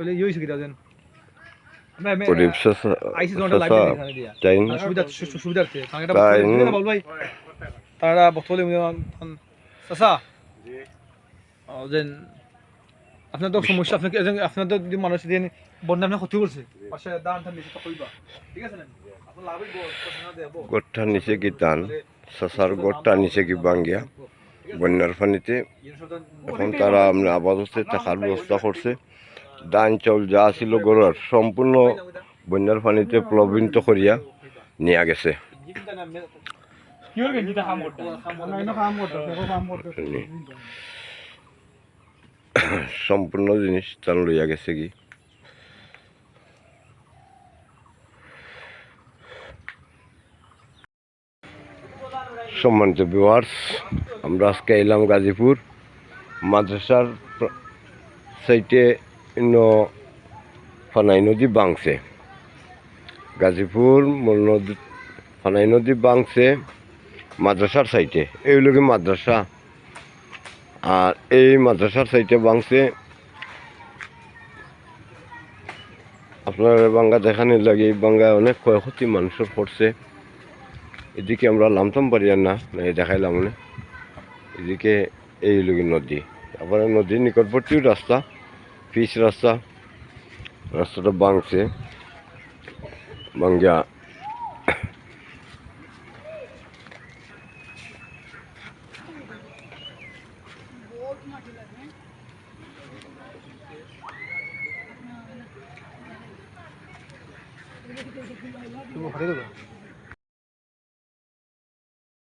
তাহলে ইয়ে হয়েছে কিটা যেন তারা বতলে যেন আপনার তো সমস্যা আপনাকে এজন আপনার তো যদি মানুষ দিন বন্যা আপনার ক্ষতি করছে। পাশে দান নিচে কইবা। ঠিক আছে না আপনার দেব গোটটা নিচে কি টান চাচার গোটটা নিচে কি বাঙ্গিয়া? বন্যার পানিতে। এখন তারা আমরা আপাতত থাকার ব্যবস্থা করছে। ধান চাউল যা ছিল গড়ার সম্পূর্ণ বন্যার পানিতে প্লবিত করিয়া নিয়ে গেছে। সম্পূর্ণ জিনিস তার লইয়া গেছে কি? সম্মানিত ভিউয়ার্স আমরা আজকে এলাম গাজীপুর, মাদ্রাসার সাইটে ইন্ন ফানাই নদী বাংছে। গাজীপুর, মূল নদী, ফানাই নদী বাংছে মাদ্রাসার সাইটে। এই লোকে মাদ্রাসা। আর এই মাদ্রাসার সাইটে বাংছে। আপনার বাঙ্গা দেখানি লাগে এই বাঙ্গায় অনেক ক্ষয়ক্ষতি মানুষের পড়ছে। এদিকে আমরা লামতাম পারি না না এই দেখাইলাম না এদিকে এই লোকের নদী। তারপরে নদীর নিকটবর্তী রাস্তা। পিচ রাস্তা রাস্তাটা বাংছে বাঙ্গিয়া তুমি হরে দেবো